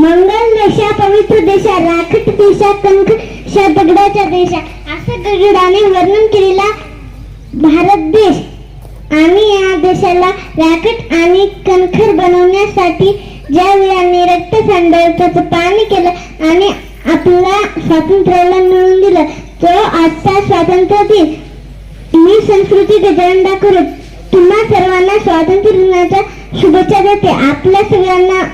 मंगल देशा पवित्र देशा राखट देशा कंक शा दगडाच्या देशा. असं गगडाने वर्णन केलेला भारत देश. आम्ही या देशाला राखट आणि कणखर बनवण्यासाठी ज्या वेळाने रक्त सांडवताचं पाणी केलं आणि आपल्या स्वातंत्र्याला मिळवून दिलं तो आजचा स्वातंत्र्य दिन. मी संस्कृती गजरंडा करून तुम्हा सर्वांना स्वातंत्र्य दिनाच्या शुभेच्छा देते. आपल्या सगळ्यांना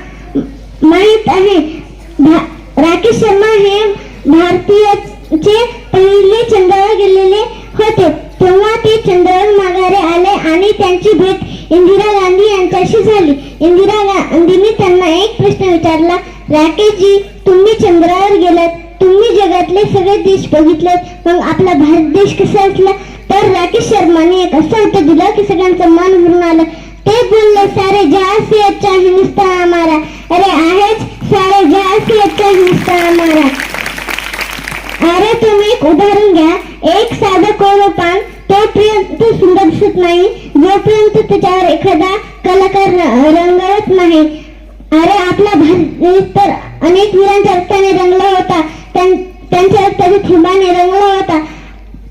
भारतीयचे पहिले चंद्रावर गेलेले होते तेव्हा ते चंद्रावर माघारे आले आणि त्यांची भेट इंदिरा गांधी यांच्याशी झाली. इंदिरा गांधींनी त्यांना एक प्रश्न विचारला राकेशजी तुम्ही चंद्रावर गेलात तुम्ही जगातले सगळे देश बघितलेत मग आपला भारत देश कसा असला तर राकेश शर्माने एक असं उत्तर दिलं की सगळ्यांचं मन भरून आलं. ते बोलले सारे जहाज से अच्छा हिंदुस्तान हमारा अरे आहेच सारे जहाज से अच्छा हिंदुस्तान हमारा अरे तुम्ही एक उदाहरण घ्या. एक साधं कोरं पान तोपर्यंत सुंदर दिसत नाही जोपर्यंत त्याच्यावर एखादा कलाकार रंगवत नाही. अरे आपला भारत तर अनेक वीरांच्या रक्ताने रंगला होता. त्यां- त्यांच्या रक्ताच्या थेंबाने रंगला होता.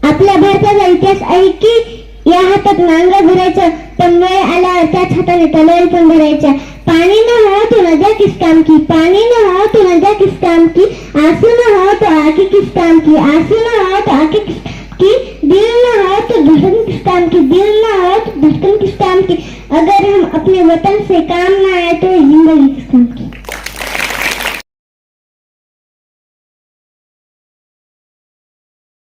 आपल्या भारताचा इतिहास आहे की या हातात नांगर भरायचं पण वेळ आल्यावर त्याच हाताने तलवारी पण भरायच्या. पानी न हो तो रजा किस काम की? पानी न हो तो रजा किस काम की? आँसू न हो तो आँखें किस काम की? आँसू न हो तो आँखें किस की? दिल न हो तो धड़कन किस काम की? दिल न हो तो धड़कन किस काम की? अगर हम अपने वतन से काम ना आए तो